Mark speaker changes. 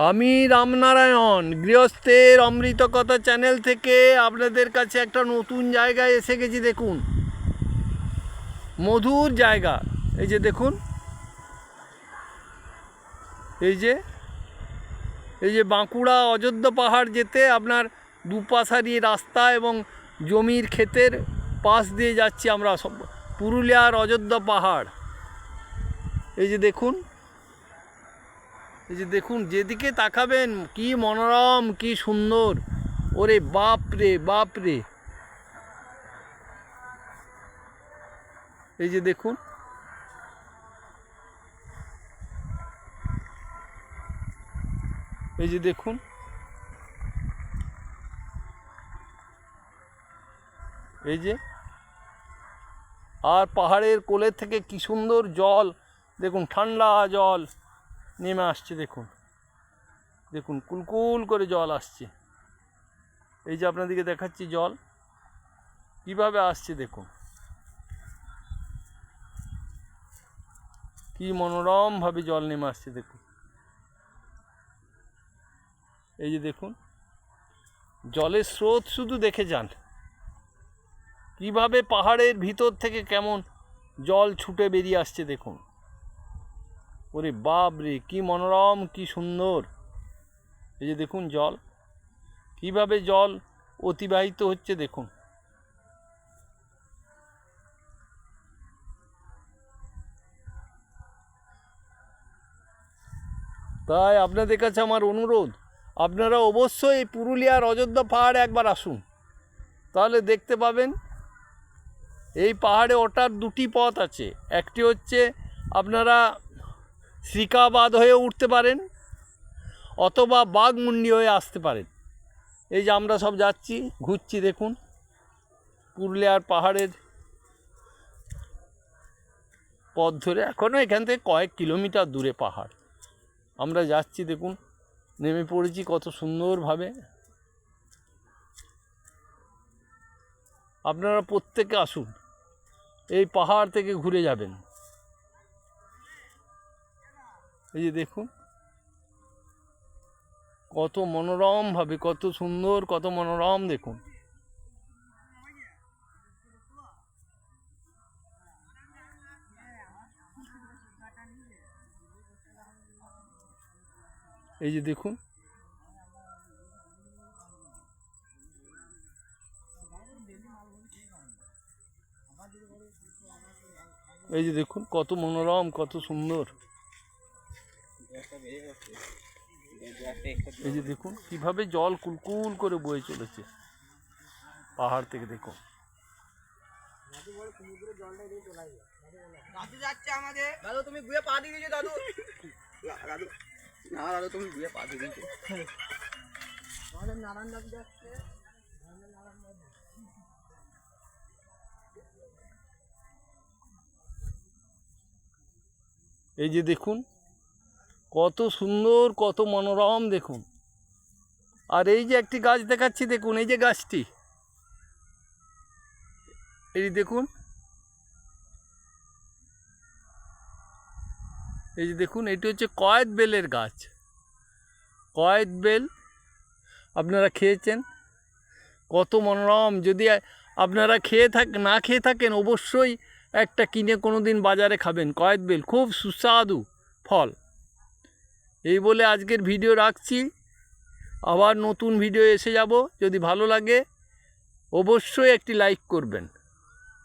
Speaker 1: আমি রামনারায়ণ, গৃহস্থের অমৃত কথা চ্যানেল থেকে আপনাদের কাছে একটা নতুন জায়গায় এসে গেছি, দেখুন। মধুর জায়গা। এই যে দেখুন। এই যে এই যে বাঁকুড়া অযোধ্যা পাহাড় যেতে আপনার দুপাশারি রাস্তা এবং জমির ক্ষেতের পাশ দিয়ে যাচ্ছি আমরা পুরুলিয়ার অযোধ্যা পাহাড়। এই যে দেখুন। এই যে দেখুন, যেদিকে তাকাবেন, কি মনোরম, কি সুন্দর। ওরে বাপ রে বাপ রে এই যে দেখুন। এই যে দেখুন। এই যে। আর পাহাড়ের কোলের থেকে কি সুন্দর জল। দেখুন, ঠান্ডা জল। নেমে আসছে, দেখুন। দেখুন, কুলকুল করে জল আসছে। এই যে আপনাদেরকে দেখাচ্ছি জল, কীভাবে আসছে দেখুন। কি মনোরমভাবে জল নেমে আসছে, দেখুন। এই যে দেখুন, জলের স্রোত শুধু দেখে যান। কীভাবে পাহাড়ের ভিতর থেকে কেমন জল ছুটে বেরিয়ে আসছে, দেখুন। ওরে বাপ রে, কি মনোরম, কি সুন্দর। এই যে দেখুন জল, কীভাবে জল অতিবাহিত হচ্ছে দেখুন। তাই আপনাদের কাছে আমার অনুরোধ, আপনারা অবশ্যই পুরুলিয়ার অযোধ্যা পাহাড়ে একবার আসুন। তাহলে দেখতে পাবেন, এই পাহাড়ে ওঠার দুটি পথ আছে। একটি হচ্ছে আপনারা শ্রীকাবাদ হয়ে উঠতে পারেন, অথবা বাঘমুন্ডি হয়ে আসতে পারেন। এই যে আমরা সব যাচ্ছি, ঘুরছি দেখুন, পুরুলিয়ার পাহাড়ের পথ ধরে। এখনও এখান থেকে কয়েক কিলোমিটার দূরে পাহাড়। আমরা যাচ্ছি দেখুন, নেমে পড়েছি কত সুন্দরভাবে। আপনারা প্রত্যেকে আসুন, এই পাহাড় থেকে ঘুরে যাবেন। এই যে দেখুন, কত মনোরম ভাবে কত সুন্দর, কত মনোরম দেখুন। এই যে দেখুন, এই যে দেখুন, কত মনোরম, কত সুন্দর। এই যে দেখুন কীভাবে জল কুলকুল করে বয়ে চলেছে। পাহাড় থেকে দেখুন
Speaker 2: দাদু যাচ্ছে আমাদের। দাদু তুমি গুয়ে পা দিয়ে দিয়েছ দাদু। দাদু। না দাদু তুমি গুয়ে পা দিয়ে দিয়েছ। আমাদের নারায়ণ দাদু যাচ্ছে।
Speaker 1: এই যে দেখুন কত সুন্দর, কত মনোরম দেখুন। আর এই যে একটি গাছ দেখাচ্ছি, দেখুন, এই যে গাছটি। এই দেখুন। এই যে দেখুন, এটি হচ্ছে কয়েদ বেলের গাছ। কয়েদ বেল, আপনারা খেয়েছেন? কত মনোরম। যদি আপনারা খেয়ে থাক, না খেয়ে থাকেন, অবশ্যই একটা কিনে কোনো দিন বাজারে খাবেন কয়েদ বেল। খুব সুস্বাদু ফল। এই বলে আজকের ভিডিও রাখছি। আবার নতুন ভিডিও এসে যাব। যদি ভালো লাগে, অবশ্যই একটি লাইক করবেন।